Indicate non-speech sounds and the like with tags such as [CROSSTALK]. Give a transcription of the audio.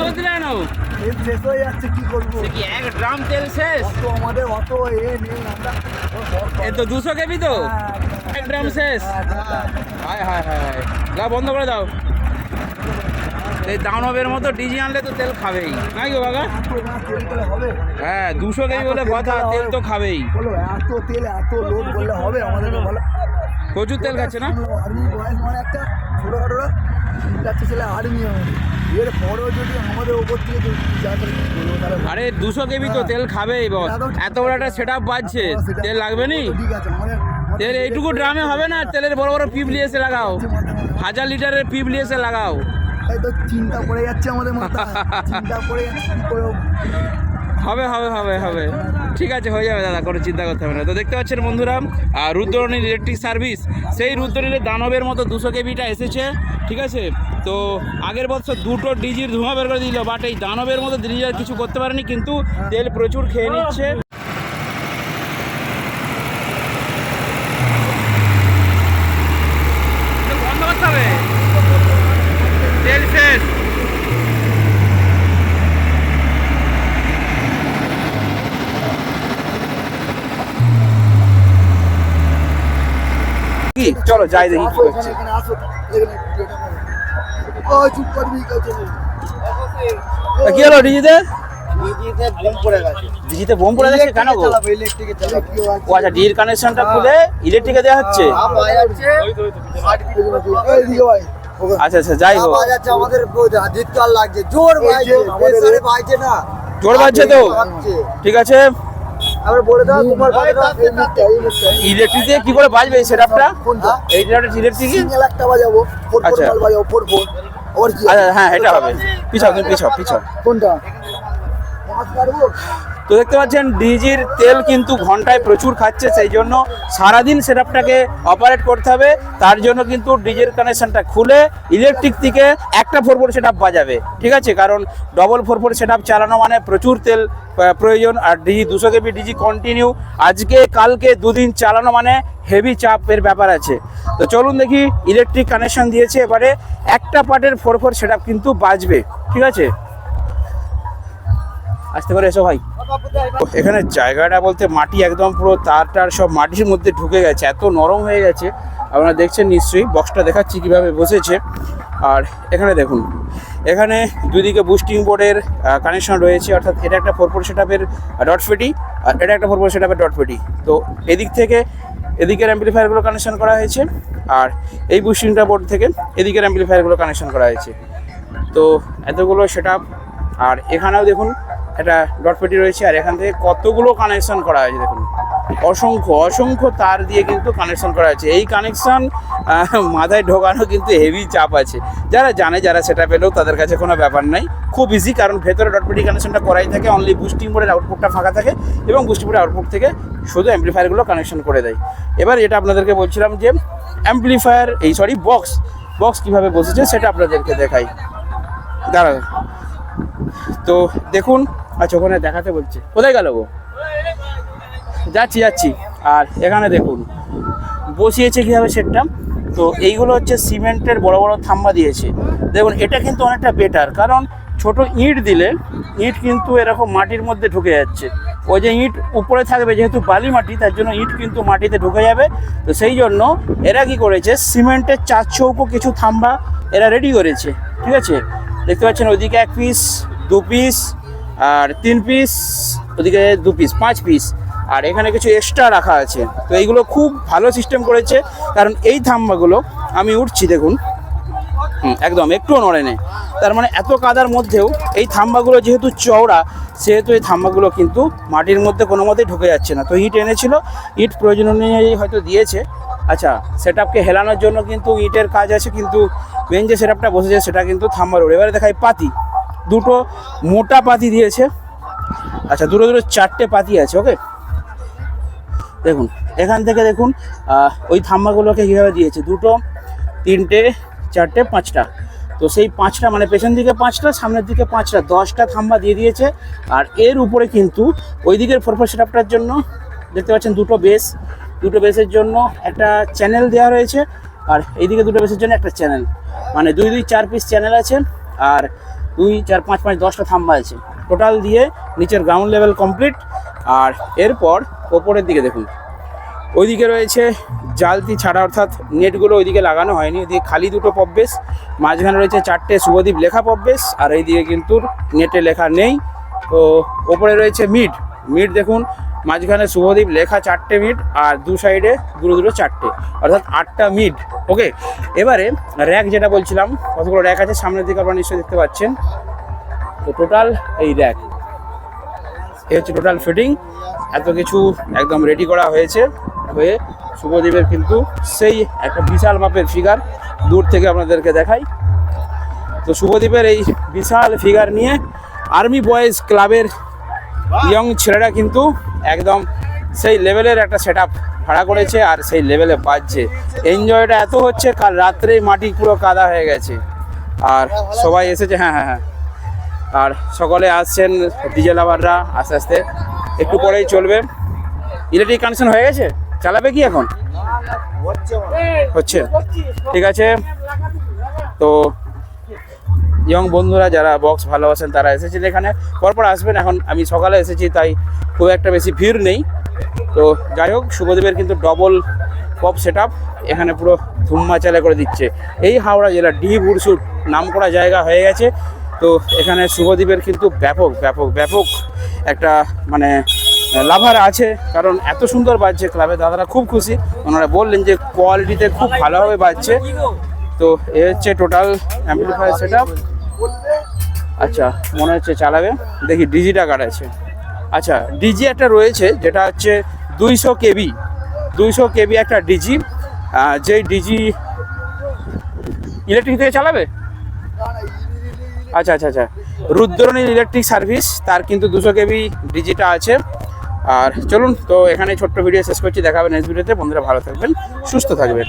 বন্ধ করে তেল শেষ হয়ে যাচ্ছে কি করব? কি এক ড্রাম তেল শেষ? অত আমাদের অত এ নেই আমরা এ তো দুশো কেবি তো? এক ড্রাম শেষ? হায় হায় হায়। লাও বন্ধ করে দাও। এই দানবের মতো ডিজি আনলে তো তেল খাবেই। নাকি বাবা? হ্যাঁ দুশো কেবি বলে কথা তেল তো খাবেই। বলো এত তেল এত লোড বললে হবে? আমাদের প্রচুর তেল খাচ্ছে না? আর্মি বয়স মানে একটা ছোটোখাটো যাচ্ছে ছেলে আর্মি যদি আমাদের ওপর থেকে আরে দুশো কেবি তো তেল খাবেই বস। এত বড় একটা সেট আপ বাজছে তেল লাগবে নি? ঠিক আছে তেল এইটুকু ড্রামে হবে না? তেলের বড় বড় পিপ নিয়ে এসে লাগাও। হাজার লিটারের পিপ নিয়ে এসে লাগাও। তো চিন্তা পড়ে যাচ্ছে আমাদের মাথা [LAUGHS] চিন্তা পড়ে যাচ্ছে হবে হবে হবে হবে। ঠিক আছে, হয়ে যাবে, দাদা, কোনো চিন্তা করতে হবে না। তো দেখতে পাচ্ছেন বন্ধুরা আর রুদ্রনীল ইলেকট্রিক সার্ভিস সেই রুদ্রনীলের দানবের মতো দুশো কেবিটা এসেছে, ঠিক আছে? তো আগের বছর দুটো ডিজির ধোঁয়া বের করে দিল বাট এই দানবের মতো ডিজির কিছু করতে পারেনি, কিন্তু তেল প্রচুর খেয়ে নিচ্ছে বন্ধ করতে হবে তেল শেষ কি? চলো যাই দেখি কি করছে। কি হলো ডিজিতে? বোম পড়ে গেছে কেন গো? ও আচ্ছা ডির কানেকশনটা খুলে ইলেকট্রিকে দেওয়া হচ্ছে। আচ্ছা আচ্ছা যাই হোক। আমাদের লাগছে। জোর বাইছে না জোর বাজছে তো। ঠিক আছে? ইলেকট্রিক দিয়ে কি করে বাজবে এই সেটআপটা কোনটা? এই সেটআপটা ইলেকট্রিক সিঙ্গেল একটা বাজাবো ফোর ফোর আচ্ছা। বল বাজাবো ফোর ফোর। ওর আচ্ছা হ্যাঁ এটা হবে। পিছাও তুমি পিছাও পিছাও। কোনটা? তো দেখতে পাচ্ছেন, ডিজির তেল কিন্তু ঘন্টায় প্রচুর খাচ্ছে, সেই জন্য সারাদিন সেটআপটাকে অপারেট করতে হবে। তার জন্য কিন্তু ডিজের কানেকশনটা খুলে ইলেকট্রিক থেকে একটা ফোর ফোর সেটআপ বাজাবে, ঠিক আছে? কারণ ডবল ফোর ফোর সেটআপ চালানো মানে প্রচুর তেল প্রয়োজন। আর ডিজি দুশো কেবি ডিজি কন্টিনিউ আজকে, কালকে দুদিন চালানো মানে হেভি চাপের ব্যাপার আছে। তো চলুন দেখি ইলেকট্রিক কানেকশন দিয়েছে এবারে। একটা পার্টের ফোর ফোর সেটআপ কিন্তু বাজবে, ঠিক আছে? আসতে পারে এসো ভাই। এখানে জায়গাটা বলতে মাটি একদম পুরো তার টার সব মাটির মধ্যে ঢুকে গেছে, এত নরম হয়ে গেছে। আপনারা দেখছেন নিশ্চয়ই বক্সটা দেখাচ্ছি কীভাবে বসেছে। আর এখানে দেখুন, এখানে দুদিকে বুস্টিং বোর্ডের কানেকশন রয়েছে, অর্থাৎ এটা একটা ফোর ফোর সেটআপের ডট ফেটি আর এটা একটা ফোর ফোর সেটআপের ডট ফেটি তো এদিক থেকে এদিকের অ্যাম্পলিফায়ারগুলো কানেকশন করা হয়েছে, আর এই বুস্টিংটা বোর্ড থেকে এদিকের অ্যাম্পলিফায়ারগুলো কানেকশন করা হয়েছে। তো এতগুলো সেটআপ আর এখানেও দেখুন একটা ডট পেটি রয়েছে আর এখান থেকে কতগুলো কানেকশন করা হয়েছে দেখুন। অসংখ্য অসংখ্য তার দিয়ে কিন্তু কানেকশন করা হয়েছে। এই কানেকশন মাথায় ঢোকানো কিন্তু হেভি চাপ আছে। যারা জানে, যারা সেটা পেলেও তাদের কাছে কোনো ব্যাপার নাই। খুব ইজি কারণ ভেতরে ডট পেটি কানেকশনটা করাই থাকে অনলি বুস্টিং বোর্ডের আউটপুটটা ফাঁকা থাকে এবং বুস্টিং বোর্ডের আউটপুট থেকে শুধু অ্যাম্পলিফায়ারগুলো কানেকশন করে দেয়। এবার এটা আপনাদেরকে বলছিলাম যে অ্যাম্পলিফায়ার এই সরি বক্স বক্স কীভাবে বসেছে সেটা আপনাদেরকে দেখাই। দাঁড়া তো দেখুন আচ্ছা ওখানে দেখাতে বলছে। কোথায় গেল গো? যাচ্ছি যাচ্ছি। আর এখানে দেখুন, বসিয়েছে কীভাবে সেটটা? তো এইগুলো হচ্ছে সিমেন্টের বড় বড় থাম্বা দিয়েছে। দেখুন, এটা কিন্তু অনেকটা বেটার কারণ ছোট ইট দিলে ইট কিন্তু এরকম মাটির মধ্যে ঢুকে যাচ্ছে। ওই যে ইট উপরে থাকবে, যেহেতু বালি মাটি, তার জন্য ইট কিন্তু মাটিতে ঢুকে যাবে। তো সেই জন্য এরা কি করেছে, সিমেন্টের চার চৌকো কিছু থাম্বা এরা রেডি করেছে। ঠিক আছে? দেখতে পাচ্ছেন, ওইদিকে এক পিস দু পিস আর তিন পিস ওদিকে দু পিস পাঁচ পিস আর এখানে কিছু এক্সট্রা রাখা আছে। তো এইগুলো খুব ভালো সিস্টেম করেছে। কারণ এই থাম্বাগুলো, আমি উঠছি, দেখুন। একদম, একটুও নড়ে নেই। তার মানে এত কাদার মধ্যেও এই থাম্বাগুলো যেহেতু চওড়া, সেহেতু এই থাম্বাগুলো কিন্তু মাটির মধ্যে কোনো মতেই ঢুকে যাচ্ছে না। তো ইট এনেছিল। ইট প্রয়োজন অনুযায়ী হয়তো দিয়েছে। আচ্ছা সেট হেলানোর জন্য কিন্তু ইটের কাজ আছে, কিন্তু যে সেট আপটা বসেছে, সেটা কিন্তু থাম্বার ওর এবারে দেখাই পাতি। দুটো মোটা পাতি দিয়েছে। আচ্ছা দুটো দুটো চারটে পাতি আছে ওকে দেখুন, এখান থেকে দেখুন ওই থাম্বাগুলোকে কীভাবে দিয়েছে? দুটো, তিনটে, চারটে, পাঁচটা। তো সেই পাঁচটা মানে পেছন দিকে পাঁচটা, সামনের দিকে পাঁচটা, দশটা থাম্বা দিয়ে দিয়েছে। আর এর উপরে কিন্তু ওই দিকের ফোরফোর সেটআপটার জন্য দেখতে পাচ্ছেন দুটো বেস দুটো বেসের জন্য একটা চ্যানেল দেওয়া রয়েছে, আর এইদিকে দুটো বেসের জন্য একটা চ্যানেল মানে দুই দুই চার পিস চ্যানেল আছে, আর দুই, চার, পাঁচ পাঁচ, দশটা থাম্বা আছে। টোটাল দিয়ে নিচের গ্রাউন্ড লেভেল কমপ্লিট আর এরপর ওপরের দিকে দেখুন। ওইদিকে রয়েছে জালতি ছাড়া, অর্থাৎ নেটগুলো ওইদিকে লাগানো হয়নি। ওইদিকে খালি দুটো পববেশ মাঝখানে রয়েছে চারটে শুভদ্বীপ লেখা পববেশ আর এইদিকে কিন্তু নেটে লেখা নেই। তো ওপরে রয়েছে মিড। মিড দেখুন মাঝখানে শুভদীপ লেখা চারটে মিড আর দু সাইডে দুটো দুটো চারটে, অর্থাৎ আটটা মিড ওকে এবারে র্যাক যেটা বলছিলাম, কতগুলো র্যাক আছে সামনের দিকে আপনারা নিশ্চয়ই দেখতে পাচ্ছেন। তো টোটাল এই র্যাক এই হচ্ছে টোটাল ফিটিং এত কিছু একদম রেডি করা হয়েছে, হয়ে শুভদীপের কিন্তু সেই একটা বিশাল মাপের ফিগার দূর থেকে আপনাদেরকে দেখাই। তো শুভদীপের এই বিশাল ফিগার নিয়ে আর্মি বয়েজ ক্লাবের ইয়ং ছেলেরা কিন্তু একদম সেই লেভেলের একটা সেট ভাড়া করেছে আর সেই লেভেলে বাজছে। এনজয়টা এত হচ্ছে, কাল রাত্রেই মাটি পুরো কাদা হয়ে গেছে। আর সবাই এসেছে হ্যাঁ হ্যাঁ হ্যাঁ। আর সকলে আসছেন ডিজে লাভাররা আস্তে আস্তে। একটু পরেই চলবে। ইলেকট্রিক কানেকশন হয়ে গেছে? চালাবে কি এখন? হচ্ছে। ঠিক আছে। তো ইয়ং বন্ধুরা, যারা বক্স ভালোবাসেন, তারা এসেছেন এখানে। পরপর আসবেন, এখন আমি সকালে এসেছি, তাই খুব একটা বেশি ভিড় নেই। তো যাই হোক, শুভদেবের কিন্তু ডবল পপ সেট এখানে পুরো ধুম্মা চালে করে দিচ্ছে। এই হাওড়া জেলার ডি বুরসুট নাম করা জায়গা হয়ে গেছে। তো এখানে শুভদ্বীপের কিন্তু ব্যাপক ব্যাপক ব্যাপক একটা মানে লাভার আছে। কারণ এত সুন্দর বাজছে ক্লাবে দাদারা খুব খুশি। ওনারা বললেন যে কোয়ালিটিতে খুব ভালোভাবে বাজছে। তো এ হচ্ছে টোটাল অ্যাম্পলিফায়ার সেট আচ্ছা মনে হচ্ছে চালাবে। দেখি, ডিজিটা কার্ড আছে আচ্ছা ডিজি একটা রয়েছে যেটা হচ্ছে দুইশো কেবি দুইশো কেবি একটা ডিজি। যেই ডিজি ইলেকট্রিক থেকে চালাবে? আচ্ছা আচ্ছা আচ্ছা। রুদ্রনীল ইলেকট্রিক সার্ভিস, তার কিন্তু দুশো কেবি ডিজিটা আছে। আর চলুন, তো এখানে ছোট্ট ভিডিও শেষ করছি দেখাবেন নেক্সট ভিডিওতে বন্ধুরা ভালো থাকবেন, সুস্থ থাকবেন।